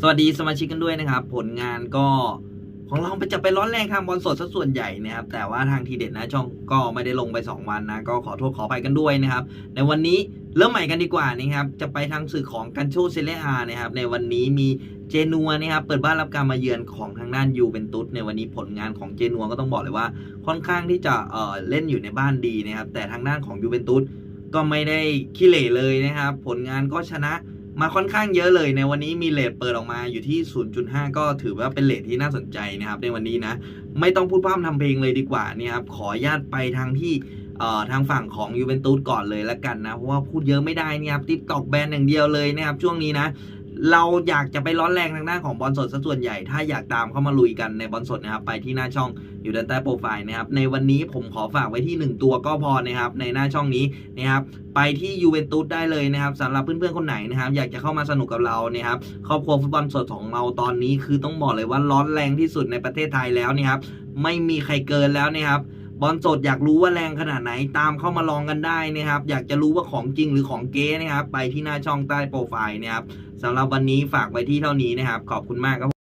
สวัสดีสมาชิกกันด้วยนะครับ ผลงานก็ของเราไปจะไปร้อนแรงทางบอลสดซะส่วนใหญ่นะครับ แต่ว่าทางทีเด็ดนะช่องก็ไม่ได้ลงไป 2 วันนะ ก็ขอโทษขอไปกันด้วยนะครับ ในวันนี้เริ่มใหม่กันดีกว่านะครับ จะไปทางสื่อของกันโชเซเลอานะครับ ในวันนี้มีเจนัวนะครับ เปิดบ้านรับการมาเยือนของทางด้านยูเวนตุสในวันนี้ผลงานของเจนัวก็ต้องบอกเลยว่า ค่อนข้างที่จะเอ่อเล่นอยู่ในบ้านดีนะครับ แต่ทางด้านของยูเวนตุสก็ไม่ได้ขี้เหร่เลยนะครับ ผลงานก็ชนะ มาค่อนข้างเยอะเลยในวันนี้มีเลทเปิดออกมาอยู่ที่ 0.5 ก็ถือว่าเป็นเลทที่น่าสนใจนะครับ ในวันนี้นะ ไม่ต้องพูดพร่ำทำเพลงเลยดีกว่านี่ครับขออนุญาตไปทางที่ทางฝั่งของยูเวนตุสก่อนเลยละกันนะ เพราะว่าพูดเยอะไม่ได้นี่ครับติ๊กตอกแบนอย่างเดียวเลยนะครับช่วงนี้นะ เราอยากจะไปร้อนแรงทางด้านของบอลสดซะส่วนใหญ่ ถ้าอยากตามเข้ามาลุยกันในบอลสดนะครับ ไปที่หน้าช่องอยู่ด้านใต้โปรไฟล์นะครับ ในวันนี้ผมขอฝากไว้ที่ 1 ตัวก็พอนะครับ ในหน้าช่องนี้นะครับ ไปที่ยูเวนตุสได้เลยนะครับสำหรับเพื่อนๆคนไหนนะครับ อยากจะเข้ามาสนุกกับเรานะครับ ครอบครัวฟุตบอลสดของเราตอนนี้ คือต้องบอกเลยว่าร้อนแรงที่สุดในประเทศไทยแล้วนะครับ ไม่มีใครเกินแล้วนะครับ บอลสดอยากรู้ว่าแรงขนาดไหนตามเข้ามาลองกันได้นะครับ อยากจะรู้ว่าของจริงหรือของเก๊นะครับ ไปที่หน้าช่องใต้โปรไฟล์นะครับสำหรับวันนี้ฝากไว้ที่เท่านี้นะครับ ขอบคุณมากครับ